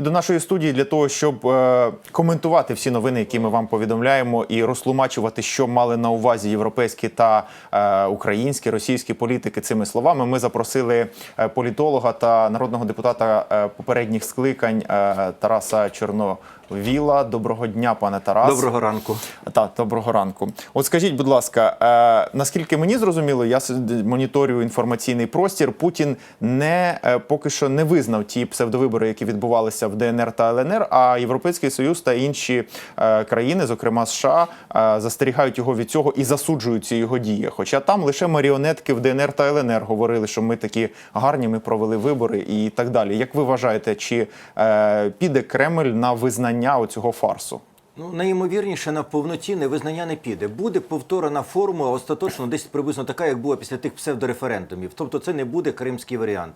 і до нашої студії для того, щоб е, коментувати всі новини, які ми вам повідомляємо, і розтлумачувати, що мали на увазі європейські та е, українські російські політики цими словами. Ми запросили е, політолога та народного депутата е, попередніх скликань е, Тараса Чорновіла. Доброго дня, пане Тарас. Доброго ранку. Так, доброго ранку. От скажіть, будь ласка, е, наскільки мені зрозуміло, я с- моніторю інформаційний простір. Путін не е, поки що не визнав ті псевдовибори, які відбувалися в ДНР та ЛНР. А Європейський Союз та інші е, країни, зокрема США, е, застерігають його від цього і засуджують ці його дії. Хоча там лише маріонетки в ДНР та ЛНР говорили, що ми такі гарні, ми провели вибори і так далі. Як ви вважаєте, чи е, піде Кремль на визнання оцього фарсу? Ну, найімовірніше на повноцінне визнання не піде. Буде повторена формула остаточно десь приблизно така, як була після тих псевдореферендумів. Тобто це не буде кримський варіант.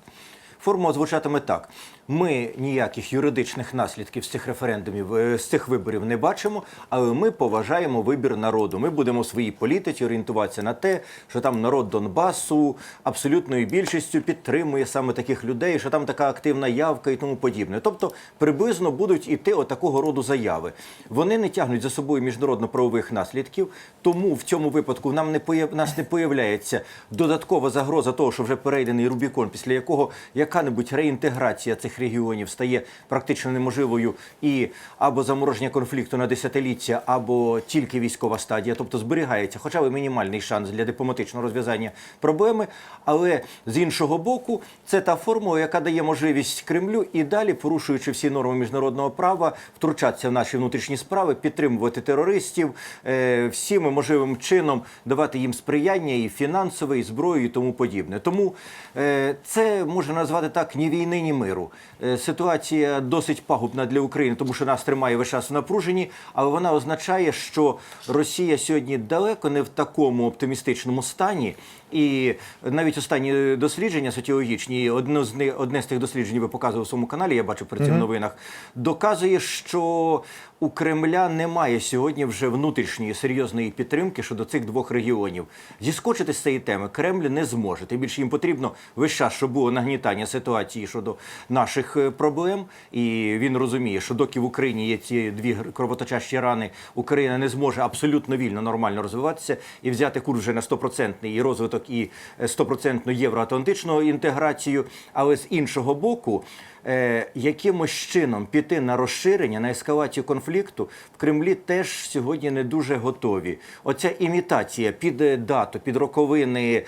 Формула звучатиме так: ми ніяких юридичних наслідків з цих референдумів, е, з цих виборів не бачимо, але ми поважаємо вибір народу. Ми будемо в своїй політиці орієнтуватися на те, що там народ Донбасу абсолютною більшістю підтримує саме таких людей, що там така активна явка і тому подібне. Тобто приблизно будуть іти отакого роду заяви. Вони не тягнуть за собою міжнародно-правових наслідків, тому в цьому випадку нам не появ... нас не появляється додаткова загроза того, що вже перейдений Рубікон, після якого яка-небудь реінтеграція цих регіонів стає практично неможливою і або замороження конфлікту на десятиліття, або тільки військова стадія, тобто зберігається, хоча б мінімальний шанс для дипломатичного розв'язання проблеми. Але з іншого боку, це та формула, яка дає можливість Кремлю і далі, порушуючи всі норми міжнародного права, втручатися в наші внутрішні справи, підтримувати терористів, е, всім можливим чином давати їм сприяння і фінансове, і зброю, і тому подібне. Тому е, це можна назвати так ні війни, ні миру. Е, Ситуація досить пагубна для України, тому що нас тримає весь час в напруженні, але вона означає, що Росія сьогодні далеко не в такому оптимістичному стані. І навіть останні дослідження соціологічні, одне з одне з тих досліджень ви показували в своєму каналі, я бачу при цим в новинах, доказує, що у Кремля немає сьогодні вже внутрішньої серйозної підтримки щодо цих двох регіонів. Зіскочити з цієї теми Кремль не зможе. Тим більше їм потрібно весь час, щоб було нагнітання ситуації щодо наших е, проблем. І він розуміє, що доки в Україні є ці дві кровоточащі рани, Україна не зможе абсолютно вільно нормально розвиватися і взяти курс вже на 100% і розвиток, і е, 100% євроатлантичну інтеграцію. Але з іншого боку, е, якимось чином піти на розширення, на ескалацію конфлікту в Кремлі теж сьогодні не дуже готові. Оця імітація під е, дату, під роковини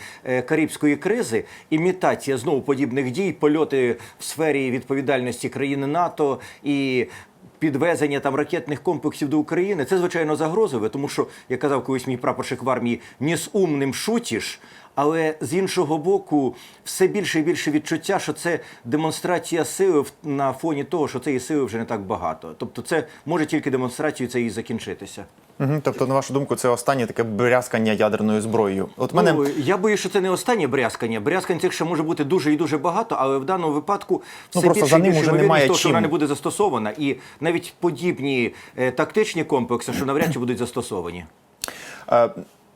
карибської кризи, імітація знову подібних дій, польоти в сфері відповідальності країни НАТО і. Підвезення там ракетних комплексів до України це звичайно загрозове, тому що як казав колись мій прапорщик в армії, не з умним шутіш. Але з іншого боку, все більше і більше відчуття, що це демонстрація сили на фоні того, що цієї сили вже не так багато. Тобто, це може тільки демонстрацією це і закінчитися. Угу, тобто, на вашу думку, це останнє таке брязкання ядерною зброєю. От мене Ну, я боюсь, що це не останнє брязкання. Брязкань цих ще може бути дуже і дуже багато, але в даному випадку все Ну, більше за ним більше уже немає того, що вона не буде застосована. І навіть подібні е, тактичні комплекси, що навряд чи будуть застосовані.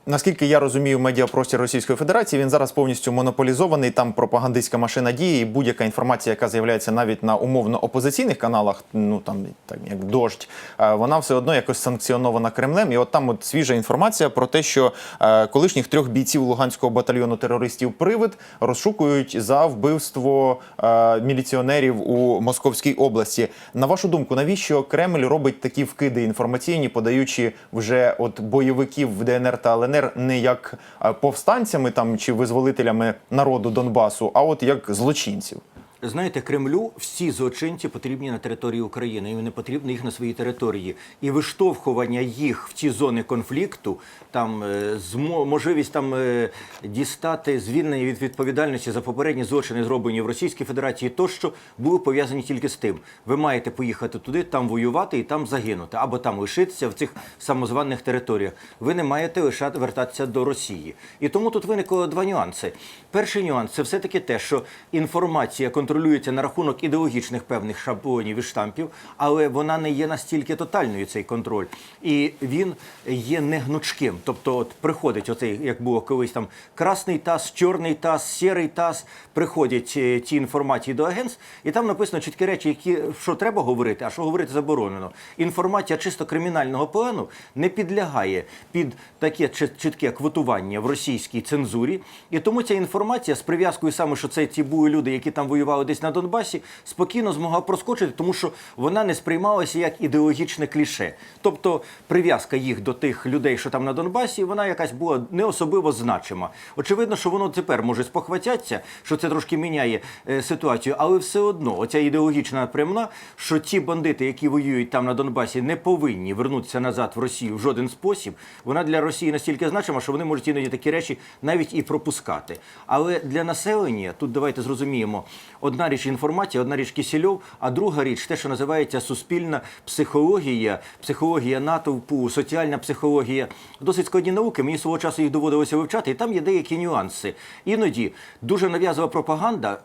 Наскільки я розумію, медіапростір Російської Федерації він зараз повністю монополізований. Там пропагандистська машина діє, і будь-яка інформація, яка з'являється навіть на умовно опозиційних каналах, ну там так як дождь, е, вона все одно якось санкціонована Кремлем. І от там от свіжа інформація про те, що е, колишніх трьох бійців Луганського батальйону терористів Привид розшукують за вбивство е, міліціонерів у Московській області. На вашу думку, навіщо Кремль робить такі вкиди інформаційні, подаючи вже от бойовиків в ДНР та ЛНР не як е, повстанцями там чи визволителями народу Донбасу, а от як злочинців? Знаєте, Кремлю всі злочинці потрібні на території України, і не потрібно їх на своїй території. І виштовхування їх в ці зони конфлікту, там е, можливість там е, дістати звільнення від відповідальності за попередні злочини, зроблені в Російській Федерації, тощо були пов'язані тільки з тим. Ви маєте поїхати туди, там воювати і там загинути, або там лишитися в цих самозваних територіях. Ви не маєте лишати вертатися до Росії. І тому тут виникло два нюанси. Перший нюанс це все таки те, що інформація контролюється контролюється на рахунок ідеологічних певних шаблонів і штампів, але вона не є настільки тотальною цей контроль. І він є негнучким. Тобто, от приходить оцей, як було колись там красний таз, чорний таз, сірий таз, приходять е, ті інформації до агентств, і там написано чіткі речі, які що треба говорити, а що говорити заборонено. Інформація чисто кримінального плану не підлягає під таке чітке квотування в російській цензурі. І тому ця інформація з прив'язкою саме, що це ці були люди, які там воювали десь на Донбасі, спокійно змогла проскочити, тому що вона не сприймалася як ідеологічне кліше. Тобто прив'язка їх до тих людей, що там на Донбасі, вона якась була не особливо значима. Очевидно, що воно тепер може спохватятися, що це трошки міняє е, ситуацію, але все одно оця ідеологічна прямна, що ті бандити, які воюють там на Донбасі, не повинні вернутися назад в Росію в жоден спосіб. Вона для Росії настільки значима, що вони можуть іноді такі речі навіть і пропускати. Але для населення тут давайте зрозуміємо: одна річ інформація, одна річ кисельов, а друга річ те, що називається суспільна психологія, психологія натовпу, соціальна психологія. Досить складні науки. Мені свого часу їх доводилося вивчати, і там є деякі нюанси. Іноді дуже нав'язова пропаганда,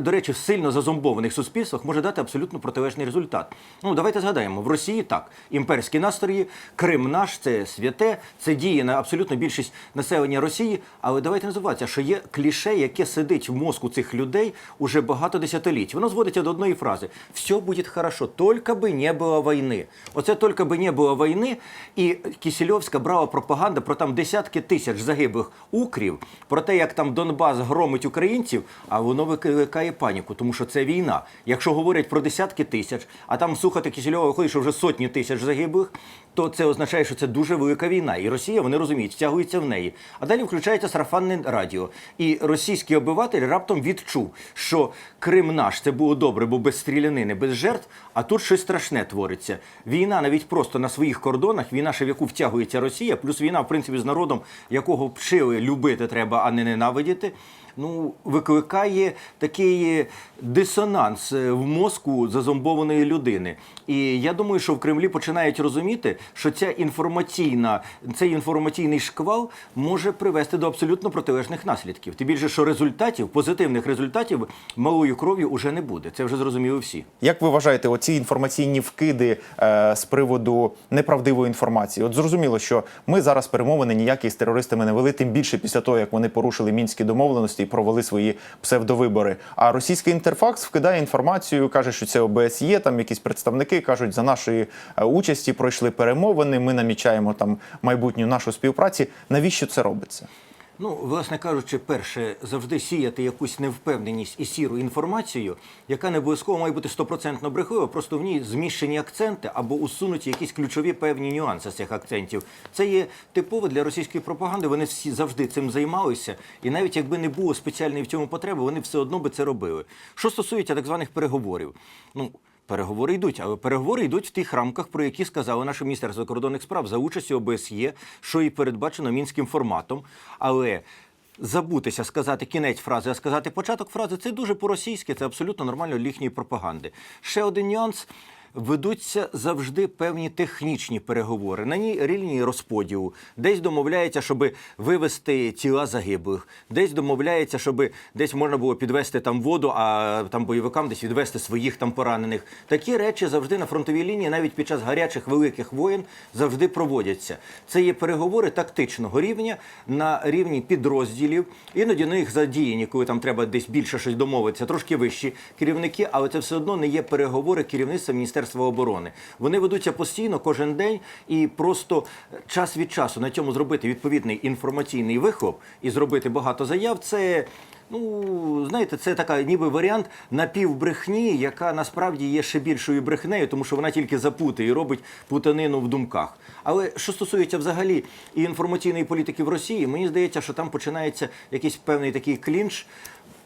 до речі, в сильно зазомбованих суспільствах може дати абсолютно протилежний результат. Ну давайте згадаємо, в Росії так імперські настрої, Крим наш, це святе, це діє на абсолютно більшість населення Росії. Але давайте не забуватися, що є кліше, яке сидить в мозку цих людей уже багато десятиліть. Воно зводиться до одної фрази: все буде хорошо, тільки би не було війни. Оце тільки би не було війни. І Кісельовська брала пропаганда про там десятки тисяч загиблих укрів, про те, як там Донбас громить українців, а воно викликає паніку, тому що це війна. Якщо говорять про десятки тисяч, а там слухати Кісельова виходить, що вже сотні тисяч загиблих, то це означає, що це дуже велика війна. І Росія, вони розуміють, втягується в неї. А далі включається сарафанне радіо. І російський обиватель раптом відчув, що Крим наш це було добре, бо без стрілянини, без жертв. А тут щось страшне твориться. Війна навіть просто на своїх кордонах, війна, ще в яку втягується Росія, плюс війна, в принципі, з народом, якого вчили любити треба, а не ненавидіти. Ну, викликає такий дисонанс е, в мозку зазомбованої людини. І я думаю, що в Кремлі починають розуміти, що ця інформаційна, цей інформаційний шквал може привести до абсолютно протилежних наслідків. Тим більше, що результатів, позитивних результатів малою кров'ю уже не буде. Це вже зрозуміли всі. Як ви вважаєте, оці інформаційні вкиди е, з приводу неправдивої інформації? От зрозуміло, що ми зараз перемовини ніякі з терористами не вели, тим більше після того, як вони порушили мінські домовленості провели свої псевдовибори. А російський інтерфакс вкидає інформацію, каже, що це ОБСЄ, там якісь представники кажуть, за нашої е, участі пройшли перемовини. Ми намічаємо там майбутню нашу співпраці. Навіщо це робиться? Ну, власне кажучи, перше, завжди сіяти якусь невпевненість і сіру інформацію, яка не обов'язково має бути стопроцентно брехлива, просто в ній зміщені акценти або усунуті якісь ключові певні нюанси цих акцентів. Це є типово для російської пропаганди. Вони всі завжди цим займалися, і навіть якби не було спеціальної в цьому потреби, вони все одно би це робили. Що стосується так званих переговорів, ну. Переговори йдуть, але переговори йдуть в тих рамках, про які сказали наше міністерство закордонних справ за участю ОБСЄ, що і передбачено мінським форматом. Але забутися сказати кінець фрази, а сказати початок фрази це дуже по-російськи, це абсолютно нормально їхньої пропаганди. Ще один нюанс. Ведуться завжди певні технічні переговори на ній рівні розподілу. Десь домовляється, щоб вивести тіла загиблих, десь домовляється, щоб десь можна було підвести там воду, а там бойовикам десь відвести своїх там поранених. Такі речі завжди на фронтовій лінії, навіть під час гарячих великих воєн, завжди проводяться. Це є переговори тактичного рівня на рівні підрозділів. Іноді на їх задіяні, коли там треба десь більше щось домовитися, трошки вищі керівники, але це все одно не є переговори керівництва Міністерства оборони. Вони ведуться постійно кожен день і просто час від часу на цьому зробити відповідний інформаційний вихоп і зробити багато заяв. Це. Ну, знаєте, це така ніби варіант напівбрехні, яка насправді є ще більшою брехнею, тому що вона тільки запутає і робить путанину в думках. Але що стосується взагалі і інформаційної політики в Росії, мені здається, що там починається якийсь певний такий клінч.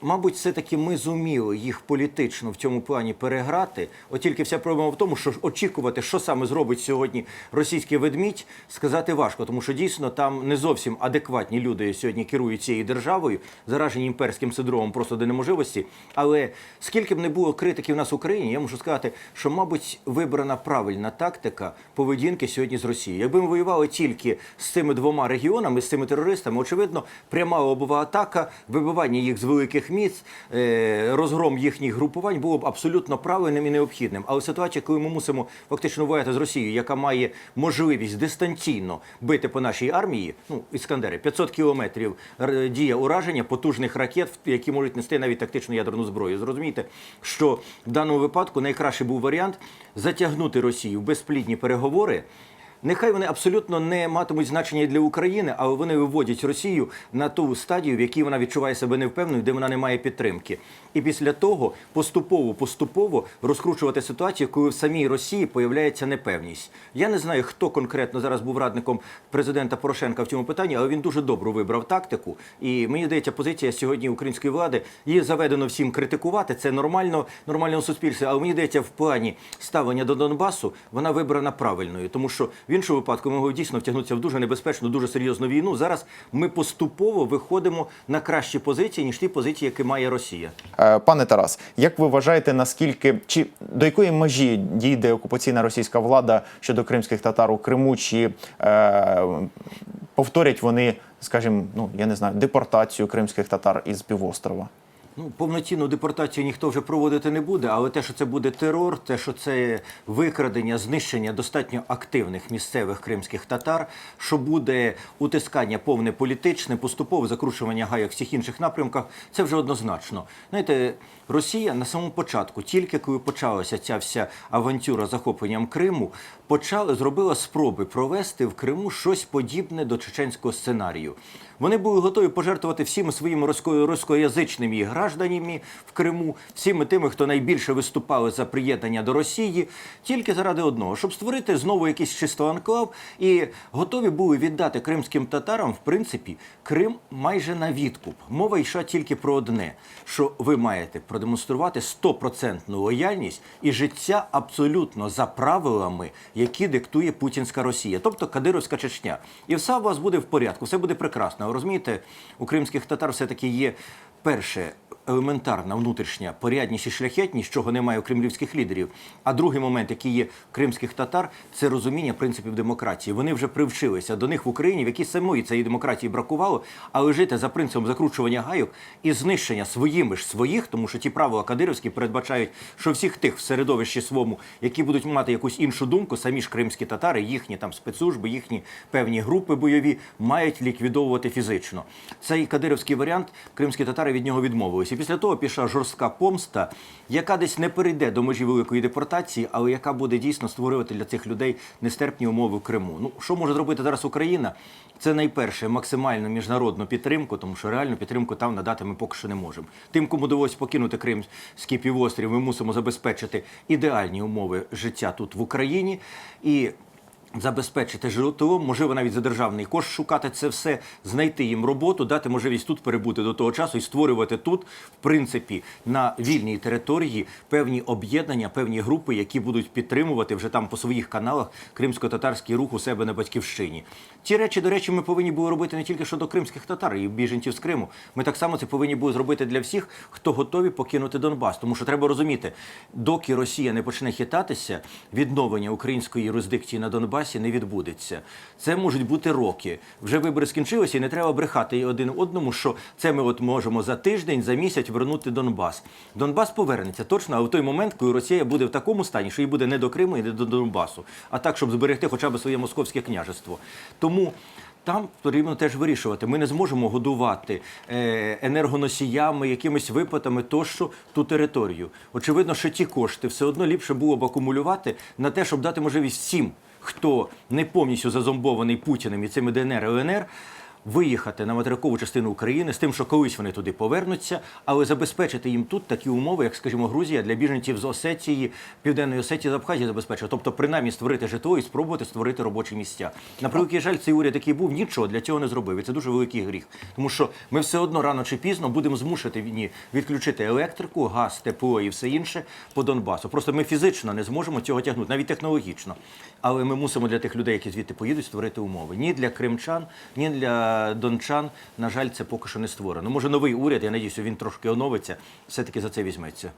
Мабуть, все-таки ми зуміли їх політично в цьому плані переграти. От тільки вся проблема в тому, що очікувати, що саме зробить сьогодні російський ведмідь, сказати важко, тому що дійсно там не зовсім адекватні люди сьогодні керують цією державою, заражені імперським синдромом просто до неможливості. Але скільки б не було критики в нас в Україні, я можу сказати, що, мабуть, вибрана правильна тактика поведінки сьогодні з Росією. Якби ми воювали тільки з цими двома регіонами, з цими терористами, очевидно, пряма лобова атака, вибивання їх з великих міст, е, розгром їхніх групувань було б абсолютно правильним і необхідним. Але ситуація, коли ми мусимо фактично воювати з Росією, яка має можливість дистанційно бити по нашій армії, ну іскандери, 500 кілометрів р- дія ураження потужних ракет, які можуть нести навіть тактичну ядерну зброю. Зрозумійте, що в даному випадку найкращий був варіант затягнути Росію в безплідні переговори. Нехай вони абсолютно не матимуть значення для України, але вони виводять Росію на ту стадію, в якій вона відчуває себе невпевненою, де вона не має підтримки. І після того поступово поступово розкручувати ситуацію, коли в самій Росії появляється непевність. Я не знаю, хто конкретно зараз був радником президента Порошенка в цьому питанні, але він дуже добре вибрав тактику. І мені здається, позиція сьогодні української влади її заведено всім критикувати. Це нормально, нормально у суспільстві. Але мені здається, в плані ставлення до Донбасу вона вибрана правильною, тому що іншому випадку ми могли дійсно втягнутися в дуже небезпечну, дуже серйозну війну. Зараз ми поступово виходимо на кращі позиції ніж ті позиції, які має Росія. Е, Пане Тарас, як ви вважаєте, наскільки чи до якої межі дійде окупаційна російська влада щодо кримських татар у Криму? Чи е, повторять вони, скажімо, ну я не знаю, депортацію кримських татар із півострова? Ну, повноцінну депортацію ніхто вже проводити не буде, але те, що це буде терор, те, що це викрадення, знищення достатньо активних місцевих кримських татар, що буде утискання повне політичне, поступове закручування гайок в всіх інших напрямках, це вже однозначно. Знаєте, Росія на самому початку, тільки коли почалася ця вся авантюра захопленням Криму, почала зробила спроби провести в Криму щось подібне до чеченського сценарію. Вони були готові пожертвувати всіми своїми русько- руськоязичними гражданами в Криму, всіми тими, хто найбільше виступали за приєднання до Росії, тільки заради одного, щоб створити знову якийсь чисто анклав, і готові були віддати кримським татарам, в принципі, Крим майже на відкуп. Мова йшла тільки про одне: що ви маєте продемонструвати стопроцентну лояльність і життя абсолютно за правилами, які диктує путінська Росія, тобто Кадировська Чечня. І все у вас буде в порядку, все буде прекрасно. Ви розумієте, у кримських татар все-таки є перше. Елементарна внутрішня порядність і шляхетність, чого немає у кремлівських лідерів. А другий момент, який є кримських татар, це розуміння принципів демократії. Вони вже привчилися до них в Україні, в якій самої цієї демократії бракувало, але жити за принципом закручування гайок і знищення своїми ж своїх, тому що ті правила кадирівські передбачають, що всіх тих в середовищі своєму, які будуть мати якусь іншу думку, самі ж кримські татари, їхні там спецслужби, їхні певні групи бойові мають ліквідовувати фізично. Цей кадирівський варіант кримські татари від нього відмовилися. І після того пішла жорстка помста, яка десь не перейде до межі великої депортації, але яка буде дійсно створювати для цих людей нестерпні умови в Криму. Ну що може зробити зараз Україна? Це найперше максимальну міжнародну підтримку, тому що реальну підтримку там надати ми поки що не можемо. Тим, кому довелося покинути Кримський півострів, ми мусимо забезпечити ідеальні умови життя тут в Україні і. Забезпечити житло, можливо, навіть за державний кошт шукати це все, знайти їм роботу, дати можливість тут перебути до того часу і створювати тут, в принципі, на вільній території певні об'єднання, певні групи, які будуть підтримувати вже там по своїх каналах кримсько-татарський рух у себе на батьківщині. Ті речі, до речі, ми повинні були робити не тільки щодо кримських татар і біженців з Криму. Ми так само це повинні були зробити для всіх, хто готові покинути Донбас. Тому що треба розуміти, доки Росія не почне хитатися, відновлення української юрисдикції на Донбасі не відбудеться. Це можуть бути роки. Вже вибори скінчилися, і не треба брехати один одному, що це ми от можемо за тиждень, за місяць вернути Донбас. Донбас повернеться точно, але в той момент, коли Росія буде в такому стані, що їй буде не до Криму і не до Донбасу, а так, щоб зберегти хоча б своє московське княжество. Тому. Там потрібно теж вирішувати. Ми не зможемо годувати е, енергоносіями, якимись виплатами тощо ту територію. Очевидно, що ті кошти все одно ліпше було б акумулювати на те, щоб дати можливість всім, хто не повністю зазомбований Путіним і цими ДНР і ЛНР, виїхати на материкову частину України з тим, що колись вони туди повернуться, але забезпечити їм тут такі умови, як, скажімо, Грузія для біженців з Осетії, Південної Осетії, з Абхазії забезпечує. Тобто, принаймні, створити житло і спробувати створити робочі місця. На превеликий жаль, цей уряд, який був, нічого для цього не зробив. І це дуже великий гріх. Тому що ми все одно рано чи пізно будемо змушені відключити електрику, газ, тепло і все інше по Донбасу. Просто ми фізично не зможемо цього тягнути, навіть технологічно. Але ми мусимо для тих людей, які звідти поїдуть, створити умови. Ні для кримчан, ні для дончан. На жаль, це поки що не створено. Може, новий уряд, я надіюся, він трошки оновиться, все-таки за це візьметься.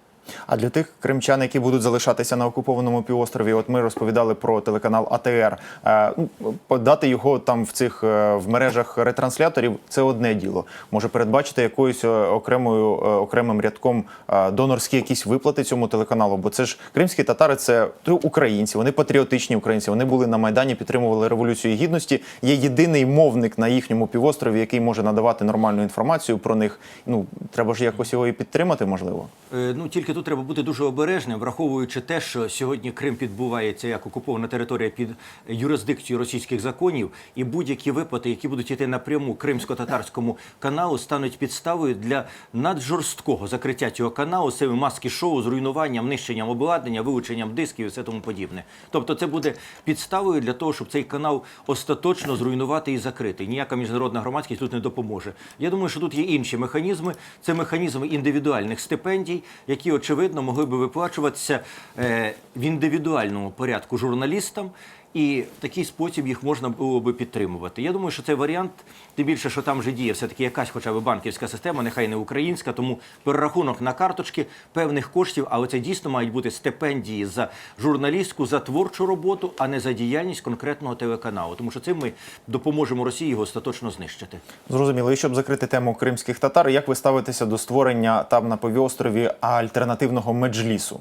А для тих кримчан, які будуть залишатися на окупованому півострові, от ми розповідали про телеканал АТР. Е, ну, подати його там в цих е, в мережах ретрансляторів це одне діло. Може передбачити якоюсь е, окремою окремим рядком донорські якісь виплати цьому телеканалу. Бо це ж кримські татари, це українці, вони патріотичні українці. Вони були на майдані, підтримували революцію гідності. Є єдиний мовник на їхньому півострові, який може надавати нормальну інформацію про них. Ну треба ж якось його і підтримати, можливо. Е, Ну тільки тут треба бути дуже обережним, враховуючи те, що сьогодні Крим підбувається як окупована територія під юрисдикцією російських законів, і будь-які виплати, які будуть йти напряму кримсько-татарському каналу, стануть підставою для наджорсткого закриття цього каналу цими маски шоу з руйнуванням, нищенням обладнання, вилученням дисків і все тому подібне. Тобто, це буде підставою для того, щоб цей канал остаточно зруйнувати і закрити. Ніяка міжнародна громадськість тут не допоможе. Я думаю, що тут є інші механізми. Це механізми індивідуальних стипендій, які очевидно могли би виплачуватися е, в індивідуальному порядку журналістам. І в такий спосіб їх можна було би підтримувати. Я думаю, що цей варіант, тим більше, що там вже діє все-таки якась хоча б банківська система, нехай не українська, тому перерахунок на карточки певних коштів, але це дійсно мають бути стипендії за журналістську, за творчу роботу, а не за діяльність конкретного телеканалу. Тому що цим ми допоможемо Росії його остаточно знищити. Зрозуміло. І щоб закрити тему кримських татар, як ви ставитеся до створення там на півострові альтернативного меджлісу?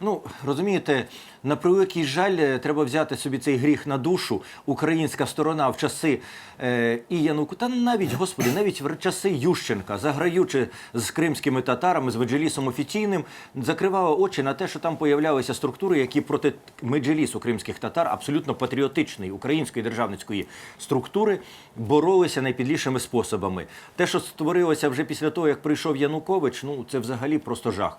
Ну, розумієте, на превеликий жаль, е, треба взяти собі цей гріх на душу. Українська сторона в часи е, і Януку, та навіть, господи, навіть в часи Ющенка, заграючи з кримськими татарами, з меджелісом офіційним, закривала очі на те, що там появлялися структури, які проти меджелісу кримських татар, абсолютно патріотичної української державницької структури, боролися найпідлішими способами. Те, що створилося вже після того, як прийшов Янукович, ну це взагалі просто жах.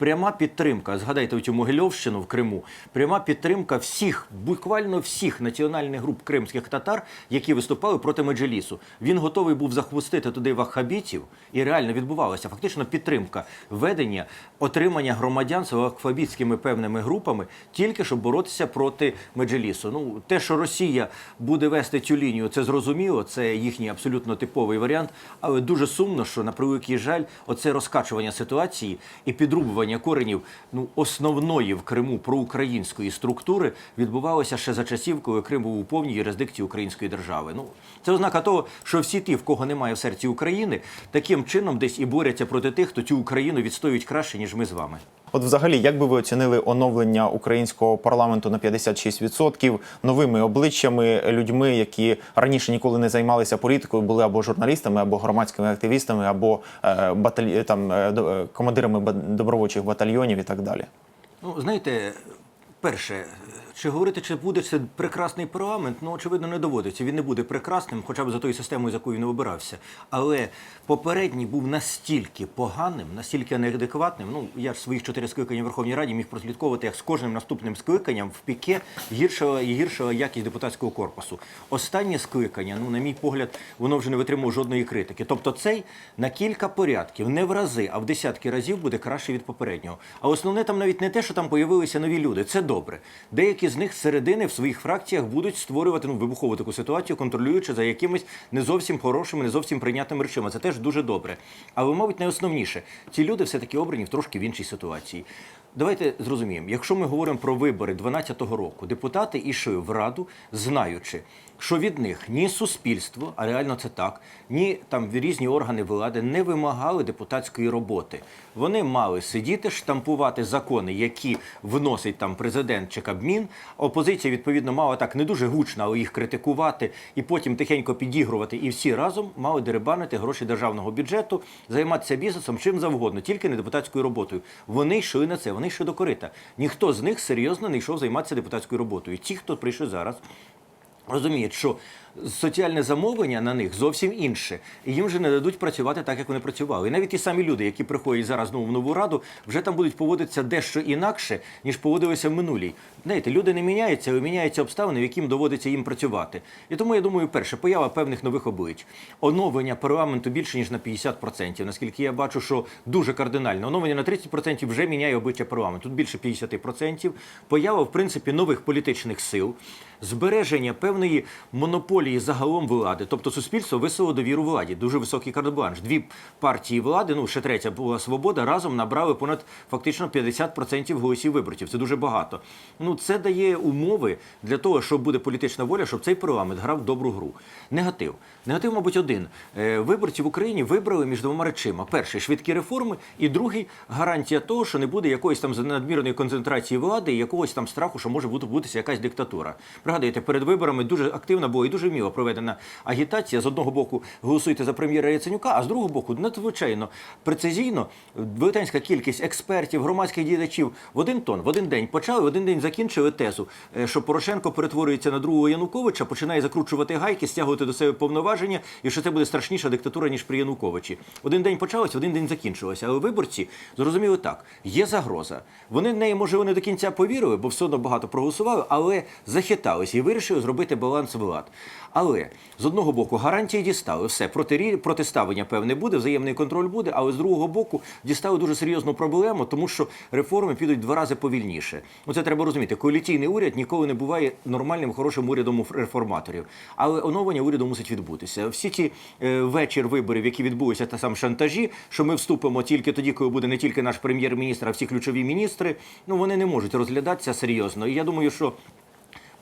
Пряма підтримка, згадайте цю Могильовщину в Криму, пряма підтримка всіх, буквально всіх національних груп кримських татар, які виступали проти Меджелісу. Він готовий був захвостити туди ваххабітів, і реально відбувалася фактично підтримка ведення, отримання громадянства ваххабітськими певними групами, тільки щоб боротися проти Меджелісу. Ну, те, що Росія буде вести цю лінію, це зрозуміло, це їхній абсолютно типовий варіант. Але дуже сумно, що на превеликий жаль, оце розкачування ситуації і підрубування коренів ну основної в Криму проукраїнської структури відбувалося ще за часів, коли Крим був у повній юрисдикції української держави. Ну це ознака того, що всі ті, в кого немає в серці України, таким чином десь і борються проти тих, хто цю Україну відстоюють краще ніж ми з вами. От, взагалі, як би ви оцінили оновлення українського парламенту на 56% новими обличчями, людьми, які раніше ніколи не займалися політикою, були або журналістами, або громадськими активістами, або е, баталь... там, е, е, командирами добровольчих батальйонів і так далі? Ну, знаєте, перше, чи говорити, чи буде це прекрасний парламент, ну, очевидно, не доводиться. Він не буде прекрасним, хоча б за тою системою, за якою він обирався. Але попередній був настільки поганим, настільки неадекватним. Ну, я ж своїх чотири скликання в Верховній Раді міг прослідковувати, як з кожним наступним скликанням в піке гіршала і гіршала якість депутатського корпусу. Останнє скликання, ну, на мій погляд, воно вже не витримувало жодної критики. Тобто цей на кілька порядків, не в рази, а в десятки разів буде краще від попереднього. А основне там навіть не те, що там появилися нові люди. Це добре. Деякі з них зсередини в своїх фракціях будуть створювати ну, вибухову таку ситуацію, контролюючи за якимись не зовсім хорошими, не зовсім прийнятними речами. Це теж дуже добре. Але, мабуть, найосновніше, ці люди все-таки обрані в трошки в іншій ситуації. Давайте зрозуміємо, якщо ми говоримо про вибори 2012 року, депутати йшли в раду, знаючи, що від них ні суспільство, а реально це так, ні там різні органи влади не вимагали депутатської роботи. Вони мали сидіти, штампувати закони, які вносить там президент чи Кабмін. Опозиція відповідно мала так не дуже гучно, але їх критикувати і потім тихенько підігрувати. І всі разом мали деребанити гроші державного бюджету, займатися бізнесом чим завгодно, тільки не депутатською роботою. Вони йшли на це, вони йшли до корита. Ніхто з них серйозно не йшов займатися депутатською роботою. Ті, хто прийшли зараз, розуміють, що соціальне замовлення на них зовсім інше, і їм вже не дадуть працювати так, як вони працювали. І навіть ті самі люди, які приходять зараз знову в нову раду, вже там будуть поводитися дещо інакше, ніж поводилися в минулій. Знаєте, люди не міняються, але міняються обставини, в яким доводиться їм працювати. І тому я думаю, перше, поява певних нових облич, оновлення парламенту більше ніж на 50%. Наскільки я бачу, що дуже кардинально. Оновлення на 30% вже міняє обличчя парламенту. Тут більше 50%. Поява, в принципі, нових політичних сил, збереження певної монополії. Волі і загалом влади. Тобто суспільство висило довіру владі. Дуже високий карт-бланш. Дві партії влади, ну ще третя була свобода, разом набрали понад фактично 50% голосів виборців. Це дуже багато. Ну це дає умови для того, щоб буде політична воля, щоб цей парламент грав добру гру. Негатив. Негатив, мабуть, один. Е, Виборці в Україні вибрали між двома речима: перший швидкі реформи, і другий гарантія того, що не буде якоїсь там надмірної концентрації влади і якогось там страху, що може бути якась диктатура. Пригадуєте, перед виборами дуже активна була і дуже вміло проведена агітація. З одного боку голосуйте за прем'єра Яценюка, а з другого боку, надзвичайно прецизійно велетенська кількість експертів, громадських діячів в один тон, в один день почали, в один день закінчили тезу, е, що Порошенко перетворюється на другого Януковича, починає закручувати гайки, стягувати до себе повноваження, і що це буде страшніша диктатура, ніж при Януковичі. Один день почалося, один день закінчилося. Але виборці зрозуміли так: є загроза. Вони в неї, може, не до кінця повірили, бо все одно багато проголосували, але захиталися і вирішили зробити баланс влад. Але з одного боку гарантії дістали все протирі... протиставлення певне буде, взаємний контроль буде. Але з другого боку дістали дуже серйозну проблему, тому що реформи підуть два рази повільніше. Ну це треба розуміти. Коаліційний уряд ніколи не буває нормальним хорошим урядом реформаторів. Але оновлення уряду мусить відбутися. Всі ті е, вечір виборів, які відбулися, та сам шантажі, що ми вступимо тільки тоді, коли буде не тільки наш прем'єр-міністр, а всі ключові міністри. Ну вони не можуть розглядатися серйозно. І я думаю, що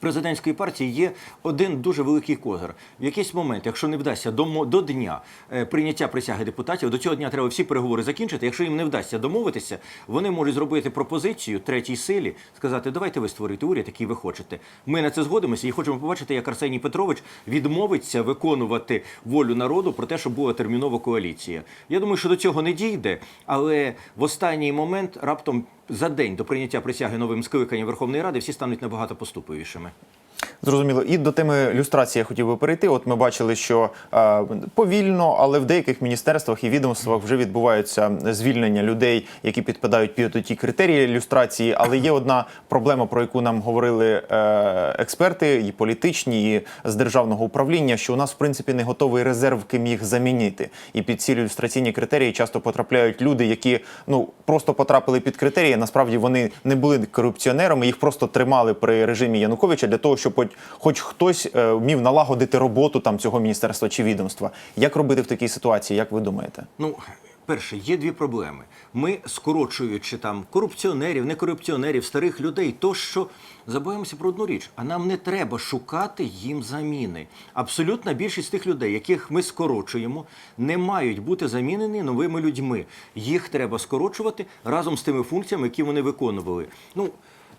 президентської партії є один дуже великий козир. В якийсь момент, якщо не вдасться до, до дня е, прийняття присяги депутатів, до цього дня треба всі переговори закінчити. Якщо їм не вдасться домовитися, вони можуть зробити пропозицію третій силі, сказати, давайте ви створите уряд, який ви хочете. Ми на це згодимося і хочемо побачити, як Арсеній Петрович відмовиться виконувати волю народу про те, щоб була термінова коаліція. Я думаю, що до цього не дійде, але в останній момент раптом за день до прийняття присяги новим скликанням Верховної Ради всі стануть набагато поступовішими. Зрозуміло. І до теми люстрації я хотів би перейти. От ми бачили, що е, повільно, але в деяких міністерствах і відомствах вже відбуваються звільнення людей, які підпадають під ті критерії люстрації. Але є одна проблема, про яку нам говорили е, експерти, і політичні, і з державного управління, що у нас в принципі не готовий резерв, ким їх замінити. І під ці люстраційні критерії часто потрапляють люди, які ну просто потрапили під критерії. Насправді вони не були корупціонерами, їх просто тримали при режимі Януковича для того, щоб хоч, хоч хтось е, вмів налагодити роботу там цього міністерства чи відомства. Як робити в такій ситуації? Як ви думаєте? Ну, перше, є дві проблеми. Ми, скорочуючи там корупціонерів, некорупціонерів, старих людей, то що забуваємося про одну річ, а нам не треба шукати їм заміни. Абсолютна більшість тих людей, яких ми скорочуємо, не мають бути замінені новими людьми. Їх треба скорочувати разом з тими функціями, які вони виконували. Ну,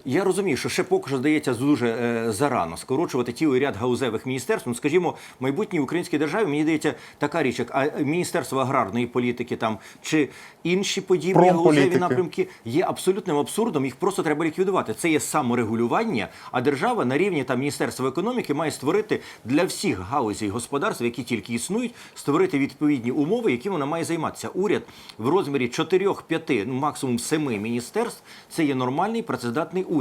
я розумію, що ще поки що здається дуже е, зарано скорочувати цілий ряд гаузевих міністерств. Ну, скажімо, в майбутній українській державі мені здається така річ, як а, Міністерство аграрної політики там чи інші подібні гаузеві Промполітики. напрямки є абсолютним абсурдом. Їх просто треба ліквідувати. Це є саморегулювання. А держава на рівні там Міністерства економіки має створити для всіх галузей господарств, які тільки існують, створити відповідні умови, які вона має займатися. Уряд в розмірі 4-5, ну максимум 7 міністерств. Це є нормальний працездатний уряд.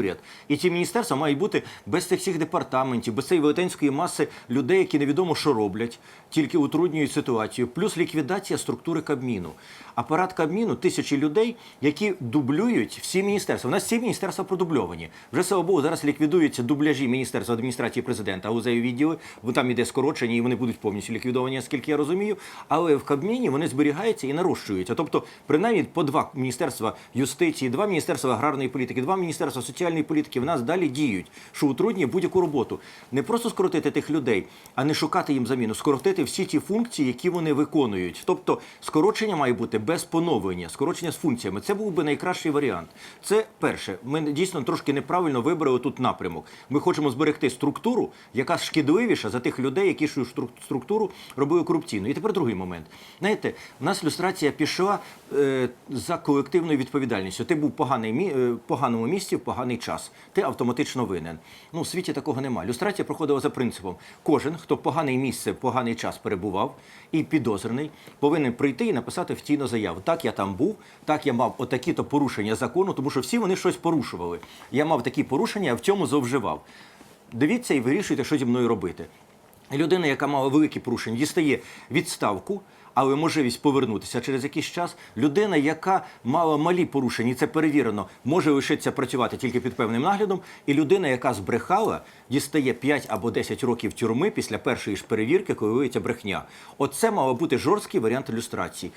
І ці міністерства мають бути без цих всіх департаментів, без цієї велетенської маси людей, які невідомо що роблять, тільки утруднюють ситуацію. Плюс ліквідація структури Кабміну. Апарат Кабміну тисячі людей, які дублюють всі міністерства. У нас всі міністерства продубльовані. Вже слава Богу, зараз ліквідуються дубляжі міністерства адміністрації президента, узею відділи, бо там іде скорочення, і вони будуть повністю ліквідовані, наскільки я розумію. Але в Кабміні вони зберігаються і нарощуються. Тобто, принаймні, по два міністерства юстиції, два міністерства аграрної політики, два міністерства соціальної політики в нас далі діють, що утруднює будь-яку роботу. Не просто скоротити тих людей, а не шукати їм заміну, скоротити всі ті функції, які вони виконують. Тобто, скорочення має бути без поновлення, скорочення з функціями. Це був би найкращий варіант. Це перше. Ми дійсно трошки неправильно вибрали тут напрямок. Ми хочемо зберегти структуру, яка шкідливіша за тих людей, які цю структуру робили корупційною. І тепер другий момент. Знаєте, в нас люстрація пішла е, за колективною відповідальністю. Ти був поганий мі, е, поганому місці в поганий час. Ти автоматично винен. Ну, у світі такого немає. Люстрація проходила за принципом: кожен, хто в погане місце в поганий час перебував і підозрюваний, повинен прийти і написати офіційну заяву. Так, я там був, так я мав отакі-то порушення закону, тому що всі вони щось порушували. Я мав такі порушення, а в цьому зловживав. Дивіться і вирішуйте, що зі мною робити. Людина, яка мала великі порушення, дістає відставку, але можливість повернутися через якийсь час. Людина, яка мала малі порушення, це перевірено, може лишитися працювати тільки під певним наглядом. І людина, яка збрехала, дістає 5 або 10 років тюрми після першої ж перевірки, коли виявиться брехня. Оце мало бути жорсткий варіант ілюстрації.